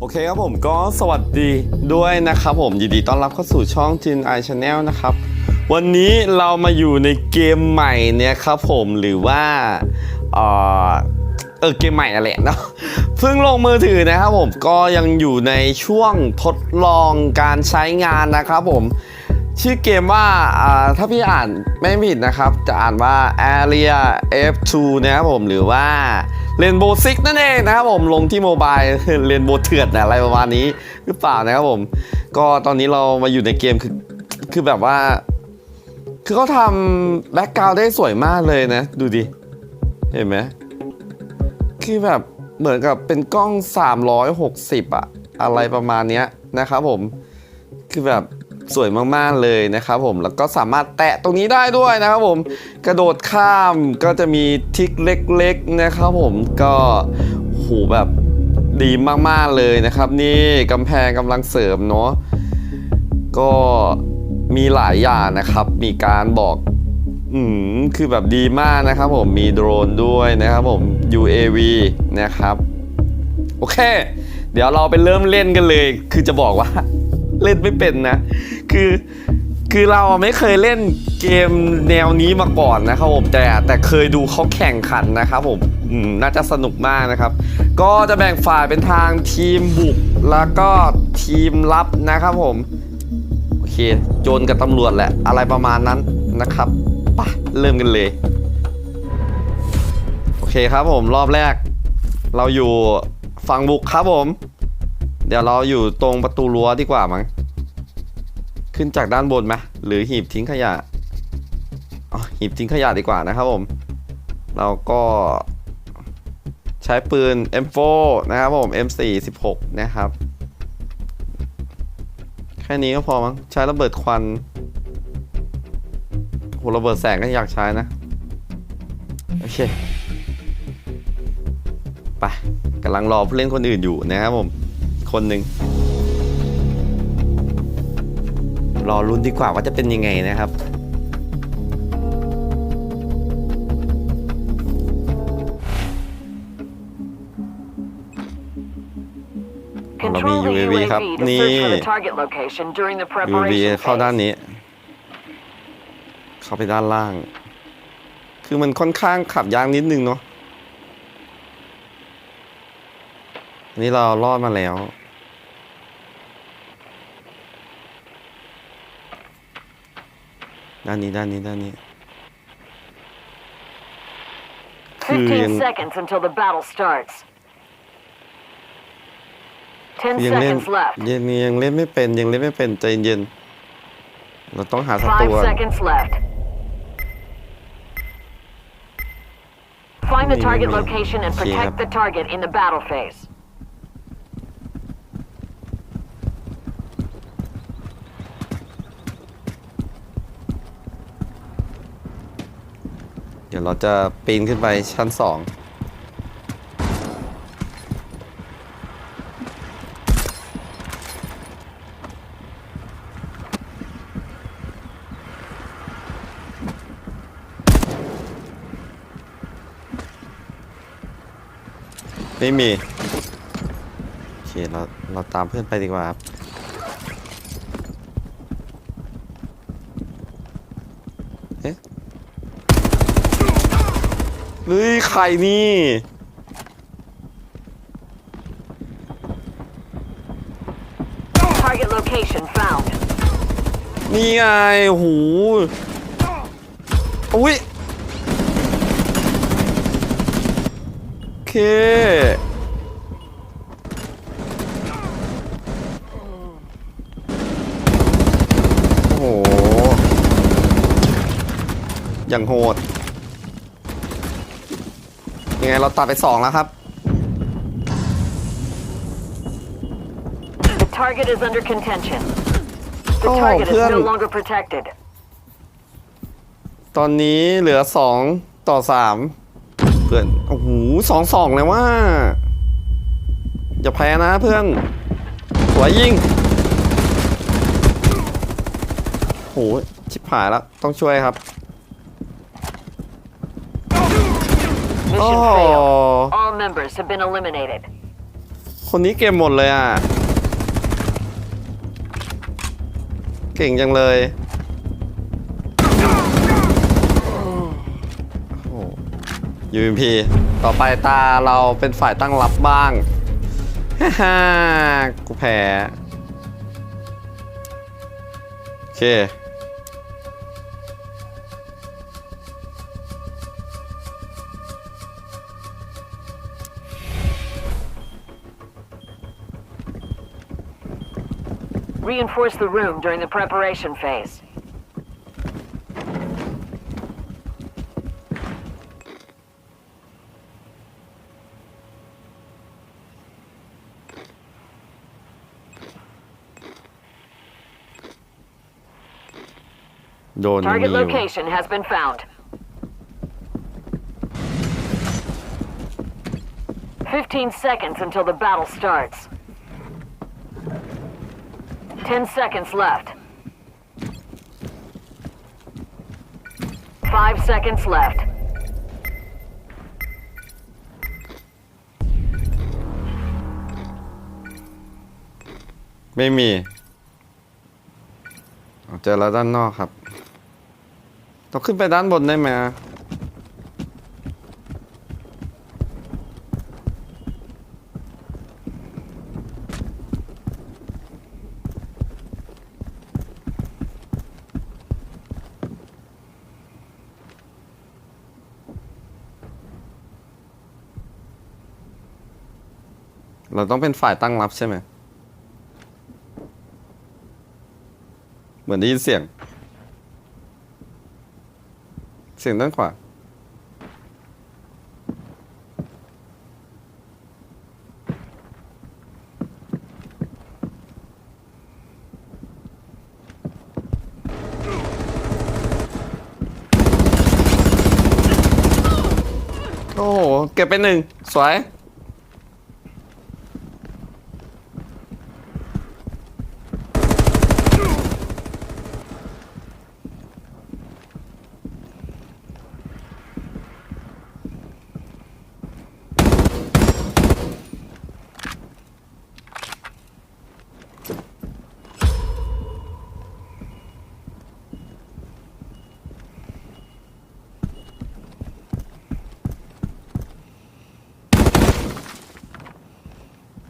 โอเคครับผมก็สวัสดีด้วยนะครับผมยินดีต้อนรับเข้าสู่ช่อง Jin i Channel นะครับ วันนี้เรามาอยู่ในเกมใหม่เนี่ยครับผมหรือว่าเออเออเกมใหม่อะไรเนาะเพิ่งลงมือถือนะครับผมก็ยังอยู่ในช่วงทดลองการใช้งานนะครับผมชื่อเกมว่าอ่าถ้าพี่อ่านไม่ผิดนะครับ จะอ่านว่า Area F2 นะครับผมหรือว่า Rainbow Six นั่นเองนะครับผมลงที่โมบาย Rainbow เถื่อนอะไรประมาณนี้หรือเปล่านะครับผม ก็ตอนนี้เรามาอยู่ในเกมคือคือแบบว่า คือเขาทำแบ็กกราวด์ได้สวยมากเลยนะ ดูดิ เห็นไหมคือแบบเหมือนกับเป็นกล้อง 360อะอะไรประมาณเนี้ยนะครับผม คือแบบ สวยมากๆเลยนะครับผมแล้วก็สามารถแตะตรงนี้ได้ด้วยนะครับผมกระโดดข้ามก็จะมีทิกเล็กๆนะครับผมก็โหแบบดีมากๆเลยนะครับ นี่กำแพงกำลังเสริมเนาะก็มีหลายอย่างนะครับ มีการบอกอืมคือแบบดีมากนะครับผมมีโดรนด้วยนะครับผม UAV นะครับ โอเค เดี๋ยวเราไปเริ่มเล่นกันเลย คือจะบอกว่า เล่นไม่เป็นนะ คือคือเราไม่เคยเล่นเกมแนวนี้มาก่อนนะครับผมแต่แต่เคยดูเขาแข่งขันนะครับผมน่าจะสนุกมากนะครับ ก็จะแบ่งฝ่ายเป็นทางทีมบุกแล้วก็ทีมรับนะครับผมโอเคโจรกับตำรวจแหละอะไรประมาณนั้นนะครับปะเริ่มกันเลย โอเคครับผมรอบแรก เราอยู่ฝั่งบุกครับผม เดี๋ยวเราอยู่ตรงประตูรั้วดีกว่ามั้ง ขึ้นจากด้านบนไหมหรือหีบทิ้งขยะอ๋อหีบทิ้งขยะดีกว่านะครับผม เราก็ใช้ปืน M4 นะครับผม M416 นะครับ แค่นี้ก็พอมั้ง ใช้ระเบิดควันโหระเบิดแสงก็อยากใช้นะ โอเค ไปกำลังรอผู้เล่นคนอื่นอยู่นะครับผม คนหนึ่งรอลุ้นดีกว่าว่าจะเป็นยังไงนะครับ Control the UAV ครับ UAV to นี่ search for the target location during the UV preparation เข้าด้าน phase. นี้ เข้าไปด้านล่าง คือมันค่อนข้างขับยากนิดนึงเนาะ นนี้เรารอดมาแล้ว ด้านนี้ด้านนี้ด้านนี้ คือยัง 15 seconds until the battle starts. 10ยังเล่น seconds left. ยังยังเล่นไม่เป็นยังเล่นไม่เป็นใจเย็นๆเราต้องหาศัตรู5ก่อน seconds left. Find the Wait, target wait, wait. location and Okay, protect yep. the target in the battle phase. เราจะปีนขึ้นไปชั้นสองไม่มี โอเค เรา เราตามเพื่อนไปดีกว่าครับ เอ๊ะ เฮ้ยใค รนี่ Target location found. นี่ไงโอ้โหอุ้ยโอเค โอ้โห อย่างโหด ยังไงเราตัดไปสองแล้วครับ The target is under contention. The Oh, target is no พื่อน longer protected. ตอนนี้เหลือสองต่อสามเพื่อนโอ้โหสองสองเลยว่า อย่าแพ้นะเพื่อน สวยยิงโหชิบหายแล้วต้องช่วยครับ Mission Oh. failed. All members have been eliminated. คนนี้เก็บหมดเลยอะ เก่งจังเลยโอ้ยูมพีต่อไปตาเราเป็นฝ่ายตั้งรับบ้างฮ่าฮ่ากูแพ้ โอเค reinforce the room during the preparation phase. Target location has been found. 15 seconds until the battle starts. 10 seconds left. 5 seconds left. ไม่มีเจอแล้วด้านนอกครับ ต้องขึ้นไปด้านบนได้ไหมอะ ต้องเป็นฝ่ายตั้งรับใช่ไหม เหมือนได้ยินเสียง เสียงด้านขวา โอ้โห เก็บไปหนึ่ง สวย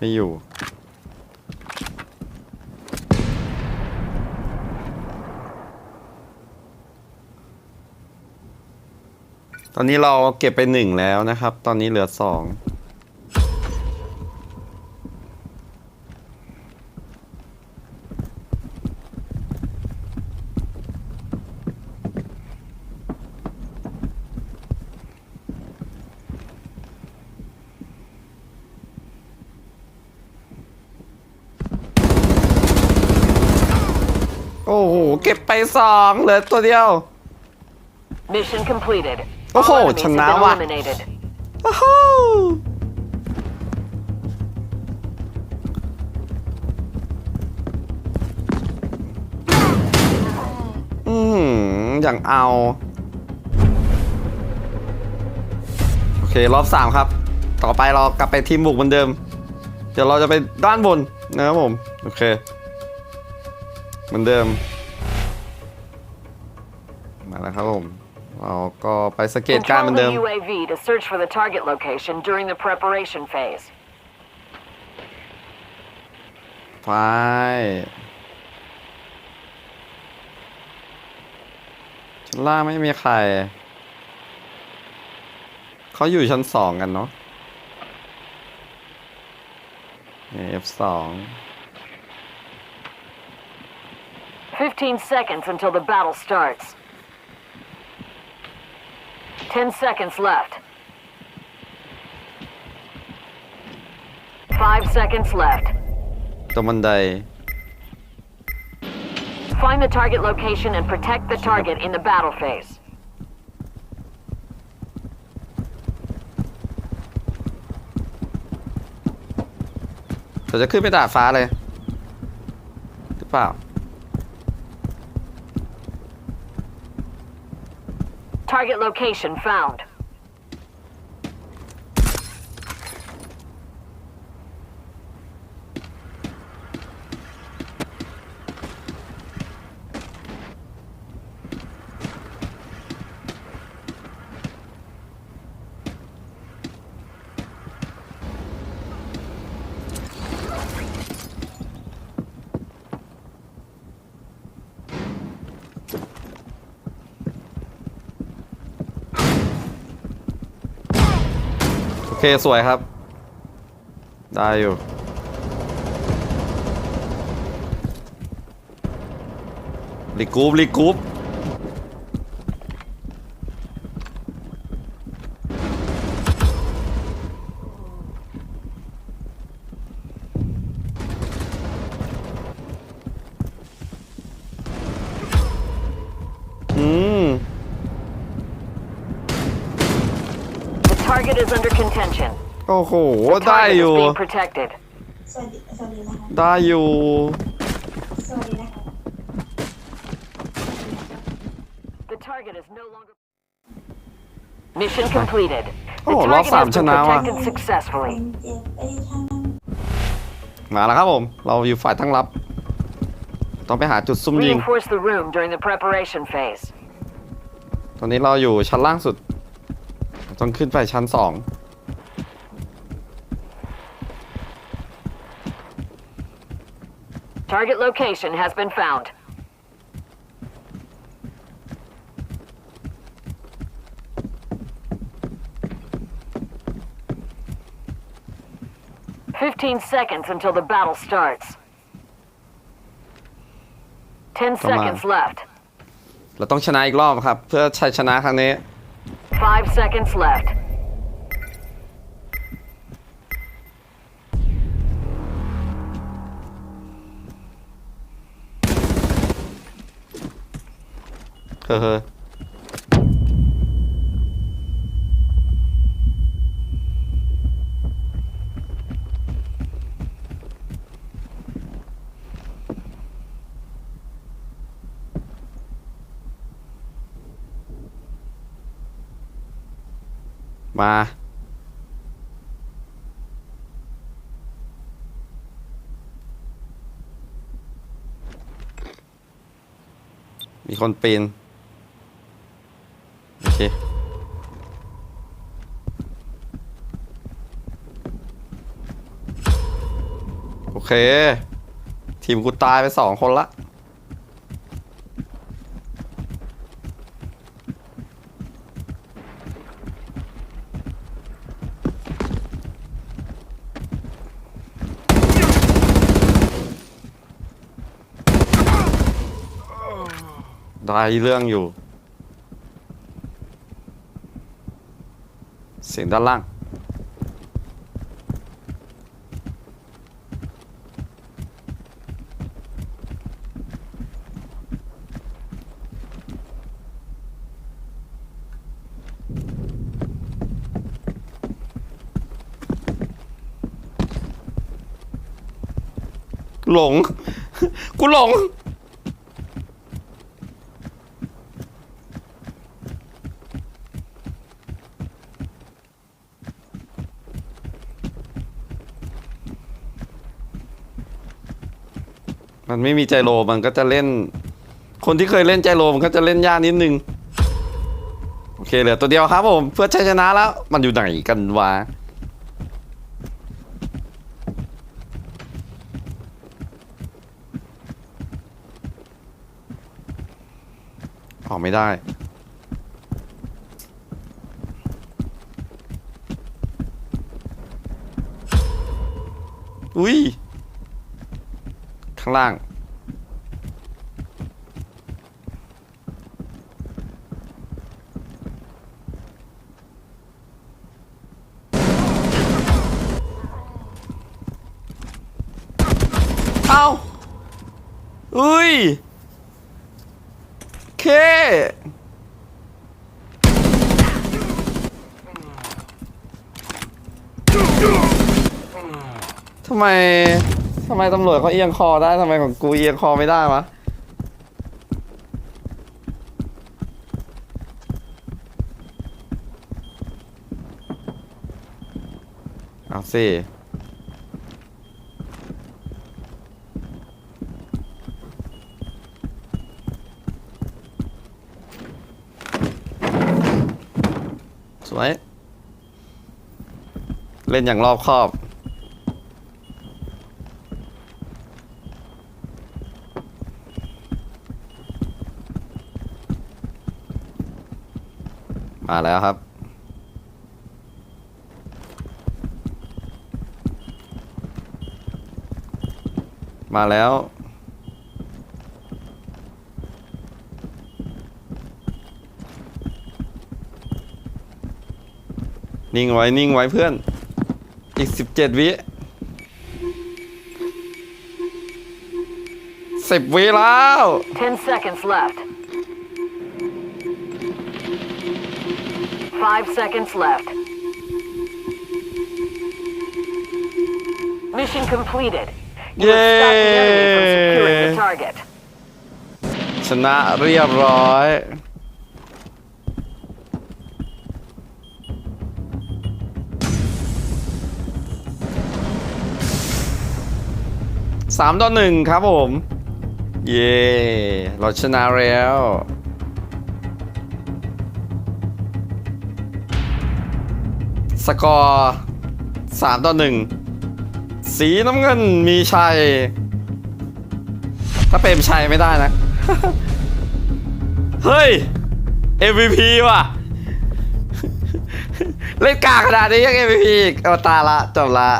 ไม่อยู่ ตอนนี้เราเก็บไปหนึ่งแล้วนะครับ ตอนนี้เหลือสอง โอ้โห เก็บไป สองเหลือตัวเดียว Mission completed. Oh, All enemies have been Chanawa. eliminated. ว้าวอืมอย่างเอา โอเค รอบสามครับ ต่อไปเรากลับไปทีมบุกเหมือนเดิม เดี๋ยวเราจะไปด้านบนนะครับผม โอเค เหมือนเดิม มาแล้วครับผมเราก็ไปสเกตการณ์เหมือน Control เดิม the UAV to search for the target location during the preparation phase. ไปชั้นล่างไม่มีใคร เขาอยู่ชั้นสองกันเนาะนี่ F2 15 seconds until the battle starts. 10 seconds left. 5 seconds left. ตรงบันได Find the target location and protect the target in the battle phase. เราจะขึ้นไปดาดฟ้าเลย หรือเปล่า Target location found. เคสวยครับ ได้อยู่ รีกรูปรีกรูปอืม The target is under contention. โอ้โห The ได้ target อ is ยู่ being protected. สวัสดีสวัสดีนะคะได้อยู่ สวัสดีนะคะ The target is no longer. Mission completed. The Oh, target lost has some been channel, ah. protected คุ successfully. ณเจ็บไปทางมาแล้วครับผม เราอยู่ฝ่ายตั้งรับ ต้องไปหาจุดซุ่มยิง Reinforce the room during the preparation phase. ตอนนี้เราอยู่ชั้นล่างสุด ต้องขึ้นไปชั้นสอง Target location has been found. Fifteen seconds until the battle starts. Ten Come on. seconds left. เราต้องชนะอีกรอบครับ เพื่อชัยชนะครั้งนี้ Five seconds left. เมา มีคนปีน โอเคโอเค ทีมกูตายไปสองคนละ ได้เรื่องอยู่ เสียงด้านล่าง หลง กูหลง มันไม่มีใจโลมันก็จะเล่น คนที่เคยเล่นใจโลมันก็จะเล่นยากนิดนึง โอเคเหลือตัวเดียวครับผม เพื่อชัยชนะแล้ว มันอยู่ไหนกันวะออกไม่ได้ อุ้ยางล่าง เอาอุ้ย เค ทำไม ทำไมตำรวจเขาเอียงคอได้ทำไมของกูเอียงคอไม่ได้วะเอาสิสวย เล่นอย่างรอบคอบ มาแล้วครับ มาแล้ว นิ่งไว้ นิ่งไว้เพื่อน อีกสิบเจ็ดวิสิบวิแล้ว 10 seconds left 5 seconds left. Mission completed. You have stopped the enemy from securing the Yay. target. ชนะเรียบร้อย สามต่อหนึ่งครับผม เย่เราชนะแล้ว กอร์สามต่อหนึ่งสีน้ำเงินมีชัย ถ้าเป็นชัยไม่ได้นะ เฮ้ย MVP ว่ะ เล่นกากขนาดนี้ยัง MVP อีกเอาตาละจบละ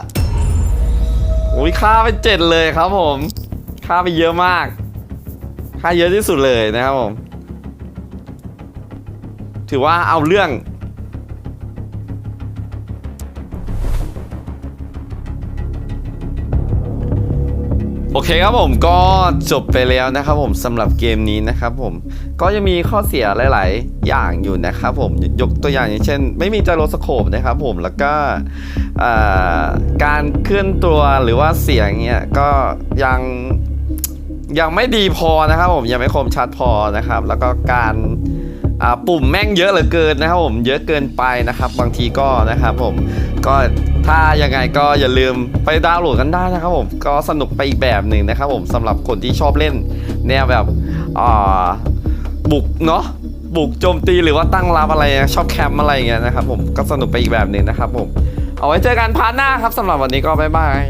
อุ้ยค่าไปเจ็ดเลยครับผม ค่าไปเยอะมาก ค่าเยอะที่สุดเลยนะครับผม ถือว่าเอาเรื่อง เคครับผมก็จบไปแล้วนะครับผมสำหรับเกมนี้นะครับผมก็ยังมีข้อเสียหลาย ๆ อย่างอยู่นะครับผมยกตัวอย่างอย่างเช่น ไม่มีไจโรสโคปนะครับผมแล้วก็การเคลื่อนตัวหรือว่าเสียงเนี่ยก็ยังยังไม่ดีพอนะครับผมยังไม่คมชัดพอนะครับ แล้วก็การปุ่มแม่งเยอะเหลือเกินนะครับผมเยอะเกินไปนะครับ บางทีก็นะครับผมก็ ถ้ายังไงก็อย่าลืมไปดาวน์โหลดกันได้นะครับผมก็สนุกไปอีกแบบหนึ่งนะครับผมสำหรับคนที่ชอบเล่น แนวแบบอ่าบุกเนาะบุกโจมตีหรือว่าตั้งรับอะไรชอบแคมป์อะไรอย่างเงี้ยนะครับผมก็สนุกไปอีกแบบหนึ่งนะครับผมเอาไว้เจอกันพาร์ทหน้าครับสำหรับวันนี้ก็บ๊ายบาย